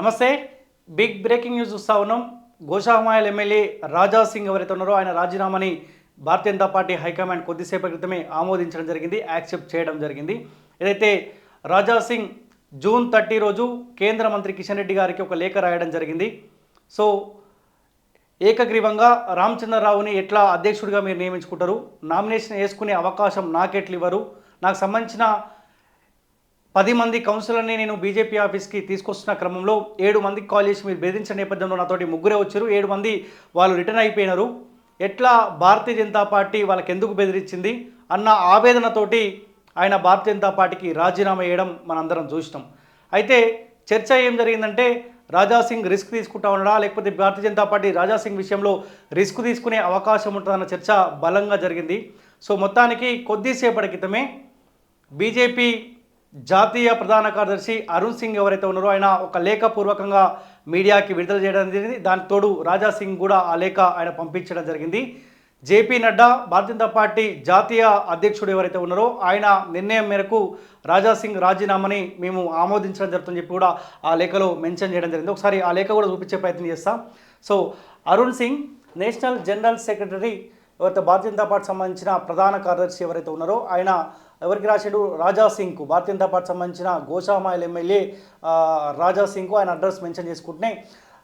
నమస్తే. Big breaking news చూస్తా ఉన్నాం. గోషామాయల్ ఎమ్మెల్యే రాజా సింగ్ ఎవరైతే ఉన్నారో ఆయన రాజీనామాని Bharatiya Janata party high command కొద్దిసేపటి క్రితమే ఆమోదించడం జరిగింది యాక్సెప్ట్ చేయడం జరిగింది. ఏదైతే రాజా సింగ్ జూన్ థర్టీ రోజు కేంద్ర మంత్రి కిషన్ రెడ్డి గారికి ఒక లేఖ రాయడం జరిగింది. సో ఏకగ్రీవంగా రామచంద్రరావుని ఎట్లా అధ్యక్షుడిగా మీరు నియమించుకుంటారు? నామినేషన్ వేసుకునే అవకాశం నాకెట్లు ఇవ్వరు నాకు సంబంధించిన పది మంది కౌన్సిలర్ని నేను బీజేపీ ఆఫీస్కి తీసుకొస్తున్న క్రమంలో ఏడు మందికి కాల్ చేసి మీరు బెదిరించిన నేపథ్యంలో నాతోటి ముగ్గురే వచ్చారు. ఏడు మంది వాళ్ళు రిటర్న్ అయిపోయినారు. ఎట్లా భారతీయ జనతా పార్టీ వాళ్ళకి ఎందుకు బెదిరించింది అన్న ఆవేదనతోటి ఆయన భారతీయ జనతా పార్టీకి రాజీనామా చేయడం మనందరం చూసినాం. అయితే చర్చ ఏం జరిగిందంటే రాజా సింగ్ రిస్క్ తీసుకుంటా ఉండడా లేకపోతే భారతీయ జనతా పార్టీ రాజా సింగ్ విషయంలో రిస్క్ తీసుకునే అవకాశం ఉంటుందన్న చర్చ బలంగా జరిగింది. సో మొత్తానికి కొద్దిసేపటి క్రితమే బీజేపీ జాతీయ ప్రధాన కార్యదర్శి అరుణ్ సింగ్ ఎవరైతే ఉన్నారో ఆయన ఒక లేఖపూర్వకంగా మీడియాకి విడుదల చేయడం జరిగింది. దాని తోడు రాజా సింగ్ కూడా ఆ లేఖ ఆయన పంపించడం జరిగింది. జేపీ నడ్డా భారతీయ జనతా పార్టీ జాతీయ అధ్యక్షుడు ఎవరైతే ఉన్నారో ఆయన నిర్ణయం మేరకు రాజా సింగ్ రాజీనామాని మేము ఆమోదించడం జరుగుతుందని చెప్పి కూడా ఆ లేఖలో మెన్షన్ చేయడం జరిగింది. ఒకసారి ఆ లేఖ కూడా చూపించే ప్రయత్నం చేస్తాం. So Arun Singh national general secretary ఎవరైతే భారతీయ జనతా పార్టీ సంబంధించిన ప్రధాన కార్యదర్శి ఎవరైతే ఉన్నారో ఆయన ఎవరికి రాశాడు రాజా సింగ్కు. భారతీయ జనతా పార్టీ సంబంధించిన గోషామాయిల్ ఎమ్మెల్యే ఆ, రాజా సింగ్కు ఆయన అడ్రస్ మెన్షన్ చేసుకుంటున్నాయి.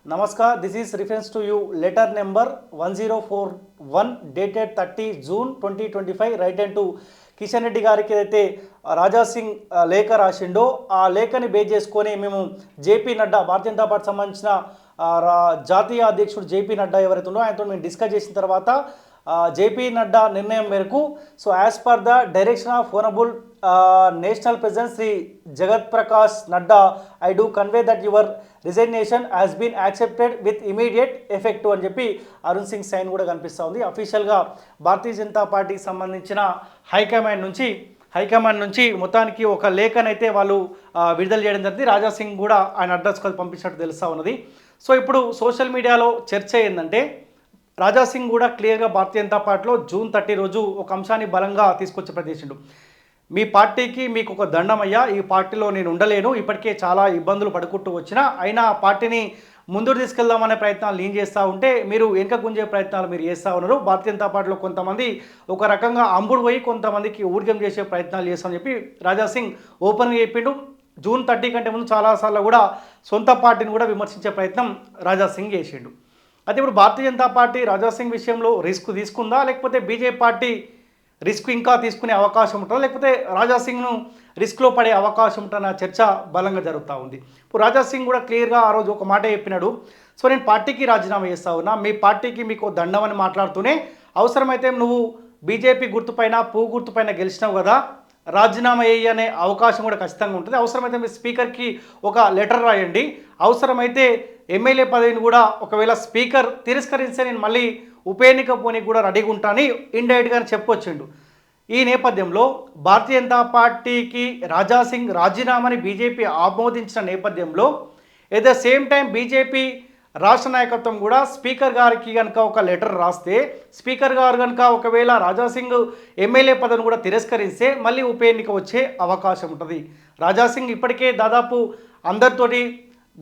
Namaskar this is reference to you. Letter number one zero four one dated thirty June twenty twenty five. Right and to Kishan Reddy గారికి అయితే రాజా సింగ్ లేఖ రాసిండో ఆ లేఖని బేస్ చేసుకొని మేము జేపీ నడ్డా భారతీయ జనతా పార్టీ సంబంధించిన రా- జాతీయ అధ్యక్షుడు జేపీ నడ్డా ఎవరైతే ఉందో ఆయనతో మేము డిస్కస్ చేసిన తర్వాత జేపీ నడ్డా నిర్ణయం మేరకు so as per the direction of honourable national president Shri Jagat Prakash Nadda I do convey that your resignation has been accepted with immediate effect అని చెప్పి అరుణ్ సింగ్ సైన్ కూడా కనిపిస్తూ ఉంది. అఫీషియల్గా భారతీయ జనతా పార్టీకి సంబంధించిన హైకమాండ్ నుంచి హైకమాండ్ నుంచి మొత్తానికి ఒక లేఖనైతే వాళ్ళు విడుదల చేయడం జరిగింది. రాజా సింగ్ కూడా ఆయన అడ్రస్కి పంపించినట్టు తెలుస్తూ ఉన్నది. సో ఇప్పుడు సోషల్ మీడియాలో చర్చ ఏంటంటే రాజా సింగ్ కూడా క్లియర్గా భారతీయ జనతా పార్టీలో జూన్ థర్టీ రోజు ఒక అంశాన్ని బలంగా తీసుకొచ్చి ప్రదేశిండు. మీ పార్టీకి మీకు ఒక దండమయ్యా ఈ పార్టీలో నేను ఉండలేను ఇప్పటికే చాలా ఇబ్బందులు పడుకుంటూ వచ్చినా అయినా ఆ పార్టీని ముందుకు తీసుకెళ్దామనే ప్రయత్నాలు నేను చేస్తూ ఉంటే మీరు వెనక గుంజే ప్రయత్నాలు మీరు చేస్తూ ఉన్నారు. భారతీయ జనతా పార్టీలో కొంతమంది ఒక రకంగా అంబుడు పోయి కొంతమందికి ఊర్జం చేసే ప్రయత్నాలు చేస్తామని చెప్పి రాజా సింగ్ ఓపెన్గా చెప్పిండు. జూన్ థర్టీ కంటే ముందు చాలాసార్లు కూడా సొంత పార్టీని కూడా విమర్శించే ప్రయత్నం రాజా సింగ్ చేసిండు. అయితే ఇప్పుడు భారతీయ జనతా పార్టీ రాజా సింగ్ విషయంలో రిస్క్ తీసుకుందా? లేకపోతే బీజేపీ పార్టీ రిస్క్ ఇంకా తీసుకునే అవకాశం ఉంటుందా? లేకపోతే రాజా సింగ్ను రిస్క్లో పడే అవకాశం ఉంటుందన్న చర్చ బలంగా జరుగుతూ ఉంది. ఇప్పుడు రాజా సింగ్ కూడా క్లియర్గా ఆ రోజు ఒక మాట చెప్పినాడు. సో నేను పార్టీకి రాజీనామా చేస్తా ఉన్నా. మీ పార్టీకి మీకు దండం అని మాట్లాడుతూనే అవసరమైతే నువ్వు బీజేపీ గుర్తుపైన పువ్వు గుర్తుపైన గెలిచినావు కదా. రాజీనామా చేయి అనే అవకాశం కూడా ఖచ్చితంగా ఉంటుంది. అవసరమైతే మీ స్పీకర్కి ఒక లెటర్ రాయండి. అవసరమైతే ఎమ్మెల్యే పదవిని కూడా ఒకవేళ స్పీకర్ తిరస్కరిస్తే నేను మళ్ళీ ఉప ఎన్నిక పోనీకి కూడా రెడీగా ఉంటానని ఇండైరెక్ట్గానే చెప్పుకొచ్చిండు. ఈ నేపథ్యంలో భారతీయ జనతా పార్టీకి రాజా సింగ్ రాజీనామాని బీజేపీ ఆమోదించిన నేపథ్యంలో at the same time BJP రాష్ట్ర నాయకత్వం కూడా స్పీకర్ గారికి కనుక ఒక లెటర్ రాస్తే స్పీకర్ గారు కనుక ఒకవేళ రాజా సింగ్ ఎమ్మెల్యే పదవిని కూడా తిరస్కరిస్తే మళ్ళీ ఉప ఎన్నిక వచ్చే అవకాశం ఉంటుంది. రాజా సింగ్ ఇప్పటికే దాదాపు అందరితోటి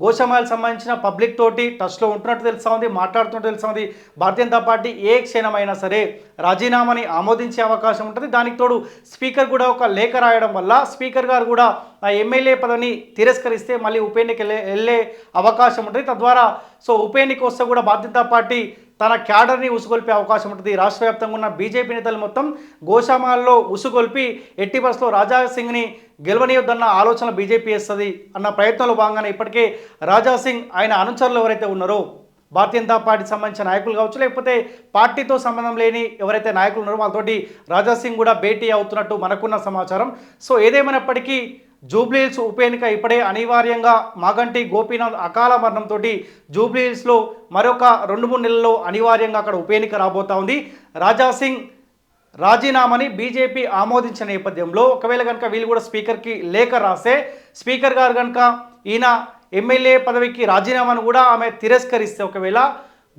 గోషమాలకు సంబంధించిన పబ్లిక్ తోటి టచ్లో ఉంటున్నట్టు తెలుసా ఉంది మాట్లాడుతున్నట్టు తెలుసా ఉంది. భారతీయ జనతా పార్టీ ఏ క్షణమైనా సరే రాజీనామాని ఆమోదించే అవకాశం ఉంటుంది. దానికి తోడు స్పీకర్ కూడా ఒక లేఖ రాయడం వల్ల స్పీకర్ గారు కూడా ఆ ఎమ్మెల్యే పదవిని తిరస్కరిస్తే మళ్ళీ ఉప ఎన్నిక వెళ్ళే- వెళ్ళే అవకాశం ఉంటుంది. తద్వారా సో ఉప ఎన్నిక వస్తే కూడా భారతీయ జనతా పార్టీ తన క్యాడర్ని ఉసుగొల్పే అవకాశం ఉంటుంది. రాష్ట్ర వ్యాప్తంగా ఉన్న బీజేపీ నేతలు మొత్తం గోషామాల్లో ఉసుగొల్పి ఎట్టి బస్సులో రాజా సింగ్ని గెలవనీయొద్దన్న ఆలోచన బీజేపీ చేస్తుంది అన్న ప్రయత్నంలో భాగంగానే ఇప్పటికే రాజా సింగ్ ఆయన అనుచరులు ఎవరైతే ఉన్నారో భారతీయ జనతా పార్టీకి సంబంధించిన నాయకులు కావచ్చు లేకపోతే పార్టీతో సంబంధం లేని ఎవరైతే నాయకులు ఉన్నారో వాళ్ళతోటి రాజా సింగ్ కూడా భేటీ అవుతున్నట్టు మనకున్న సమాచారం. సో ఏదేమైనప్పటికీ జూబ్లీహిల్స్ ఉప ఎన్నిక ఇప్పుడే అనివార్యంగా మాగంటి గోపీనాథ్ అకాల మరణంతో జూబ్లీహిల్స్లో మరొక రెండు మూడు నెలల్లో అనివార్యంగా అక్కడ ఉప ఎన్నిక రాబోతా ఉంది. రాజాసింగ్ రాజీనామాని బీజేపీ ఆమోదించిన నేపథ్యంలో ఒకవేళ కనుక వీళ్ళు కూడా స్పీకర్కి లేఖ రాస్తే స్పీకర్ గారు కనుక ఈయన ఎమ్మెల్యే పదవికి రాజీనామాను కూడా ఆమె తిరస్కరిస్తే ఒకవేళ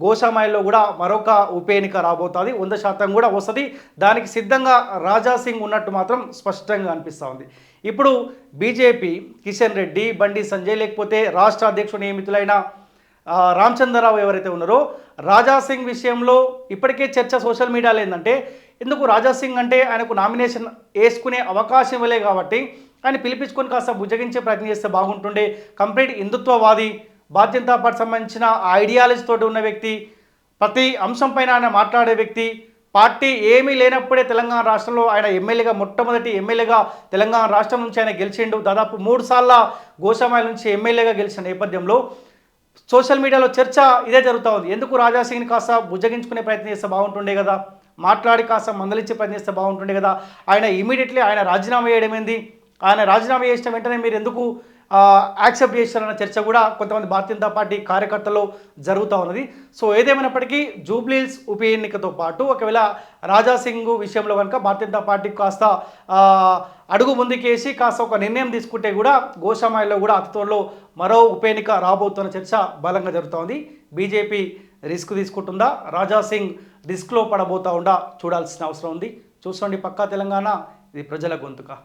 గోషామాయిల్లో కూడా మరొక ఉప ఎన్నిక రాబోతుంది. వంద శాతం కూడా వస్తుంది. దానికి సిద్ధంగా రాజా సింగ్ ఉన్నట్టు మాత్రం స్పష్టంగా అనిపిస్తూ ఉంది. ఇప్పుడు బీజేపీ కిషన్ రెడ్డి బండి సంజయ్ లేకపోతే రాష్ట్ర అధ్యక్షుడు నియమితులైన రామచంద్రరావు ఎవరైతే ఉన్నారో రాజా సింగ్ విషయంలో ఇప్పటికే చర్చ సోషల్ మీడియాలో ఏంటంటే ఎందుకు రాజా సింగ్ అంటే ఆయనకు నామినేషన్ వేసుకునే అవకాశం ఇవ్వలే కాబట్టి ఆయన పిలిపించుకొని కాస్త బుజ్జగించే ప్రయత్నం చేస్తే బాగుంటుండే. కంప్లీట్ హిందుత్వవాది భారతీయ జనతా పార్టీ సంబంధించిన ఐడియాలజీ తోటి ఉన్న వ్యక్తి ప్రతి అంశంపైన ఆయన మాట్లాడే వ్యక్తి పార్టీ ఏమీ లేనప్పుడే తెలంగాణ రాష్ట్రంలో ఆయన ఎమ్మెల్యేగా మొట్టమొదటి ఎమ్మెల్యేగా తెలంగాణ రాష్ట్రం నుంచి ఆయన గెలిచిండు. దాదాపు మూడు సార్ల గోషామాయిల నుంచి ఎమ్మెల్యేగా గెలిచిన నేపథ్యంలో సోషల్ మీడియాలో చర్చ ఇదే జరుగుతూ ఉంది. ఎందుకు రాజాసింగ్ని కాస్త బుజ్జగించుకునే ప్రయత్నం చేస్తే బాగుంటుండే కదా? మాట్లాడి కాస్త మందలించే ప్రయత్నం చేస్తే బాగుంటుండే కదా? ఆయన ఇమీడియట్లీ ఆయన రాజీనామా చేయడం ఏంది? ఆయన రాజీనామా చేసిన వెంటనే మీరు ఎందుకు యాక్సెప్ట్ చేశారన్న చర్చ కూడా కొంతమంది భారతీయ జనతా పార్టీ కార్యకర్తలు జరుగుతూ ఉన్నది. సో ఏదేమైనప్పటికీ జూబ్లీల్స్ ఉప ఎన్నికతో పాటు ఒకవేళ రాజా సింగ్ విషయంలో కనుక భారతీయ జనతా పార్టీ కాస్త అడుగు ముందుకేసి కాస్త ఒక నిర్ణయం తీసుకుంటే కూడా గోషామాయిలో కూడా అతి త్వరలో మరో ఉప ఎన్నిక రాబోతున్న చర్చ బలంగా జరుగుతోంది బీజేపీ రిస్క్ తీసుకుంటుందా? రాజా సింగ్ రిస్క్లో పడబోతా ఉందా చూడాల్సిన అవసరం ఉంది. చూసుకోండి పక్కా తెలంగాణ. ఇది ప్రజల గొంతుక.